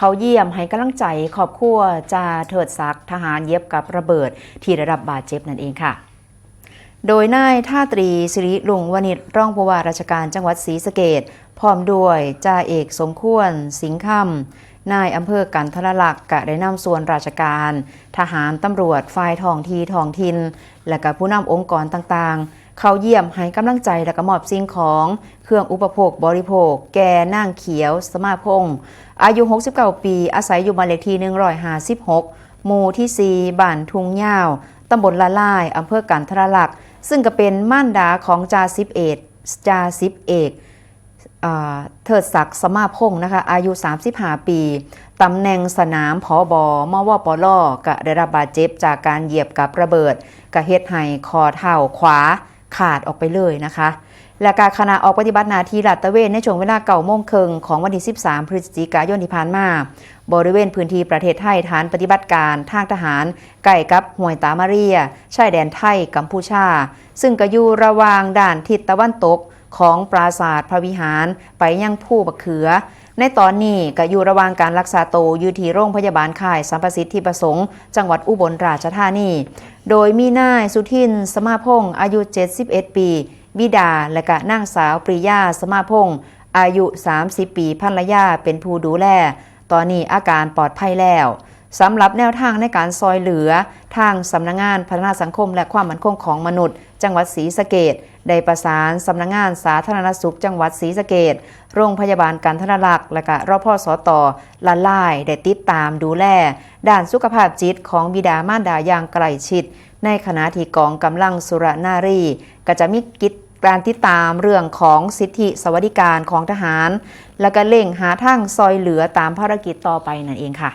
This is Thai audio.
เขาเยี่ยมให้กำลังใจครอบครัวจ่าเถิดศักดิ์ทหารเย็บกับระเบิดที่ได้รับบาดเจ็บนั่นเองค่ะโดยนายท่าตรีสิริลุงวณิชร่องผู้ว่าราชการจังหวัดศรีสะเกดพร้อมด้วยจ่าเอกสมควร สิงห์คำนายอำเภอกันทรลักษ์กะได้นำส่วนราชการ ทหารตำรวจฝ่ายท้องที่ท้องถิ่นและกับผู้นำองค์กรต่างๆ เขาเยี่ยมให้กำลังใจและก็มอบสิ่งของ เครื่องอุปโภคบริโภค แก่นางเขียว สมาพงศ์อายุ 69 ปี อาศัยอยู่บ้านเลขที่156 หมู่ที่4บ้านทุงยาวตำบลละลายอำเภอกันทรลักษ์ซึ่งก็เป็นม่านดาของจาสิบเอกจาสิบเอกเทิดศักดิ์สมาพงศ์นะคะอายุ 35 ปีตำแหน่งสนามพอบอมวปลอกะได้รับบาดเจ็บจากการเหยียบกับระเบิดกะเฮ็ดให้คอเท้าขวา ขาดออกไปเลยนะคะ และการคณะออกปฏิบัติหน้าที่ลาดตระเวนในช่วงเวลาเก่าโมงครึ่งของวันที่ 13 พฤศจิกายนที่ผ่านมา บริเวณพื้นที่ประเทศไทยฐานปฏิบัติการทางทหารใกล้กับห้วยตามาเรียชายแดนไทยกัมพูชา ซึ่งก็อยู่ระวางด่านทิศตะวันตกของปราสาทพระวิหารไปยังผู้บักเขือ ในตอนนี้ก็อยู่ระหว่างการรักษาตัวอยู่ที่โรงพยาบาลค่ายสัมประสิทธิประสงค์ จังหวัดอุบลราชธานี โดยมีนายสุทิน สมาพงศ์อายุ 71 ปี บิดาและก็นางสาวปริยาสมาพงศ์อายุ 30 ปีภรรยาเป็นผู้ดูแล ตอนนี้อาการปลอดภัยแล้วสำหรับแนวทางในการซอยเหลือ ทางสำนักงงานพัฒนาสังคมและความมั่นคงของมนุษย์ จังหวัดศรีสะเกดได้ประสานสำนักงงานสาธารณสุข จังหวัดศรีสะเกดโรงพยาบาลกันทรลักษ์และก็รพสตละลายได้ติดตามดูแล ด้านสุขภาพจิตของบิดามารดาอย่างใกล้ชิด ในขณะที่กองกำลังสุรนารี ก็จะมีกิจ การติดตามเรื่องของสิทธิสวัสดิการของทหาร และก็เล่งหาทางซอยเหลือตามภารกิจต่อไปนั่นเองค่ะ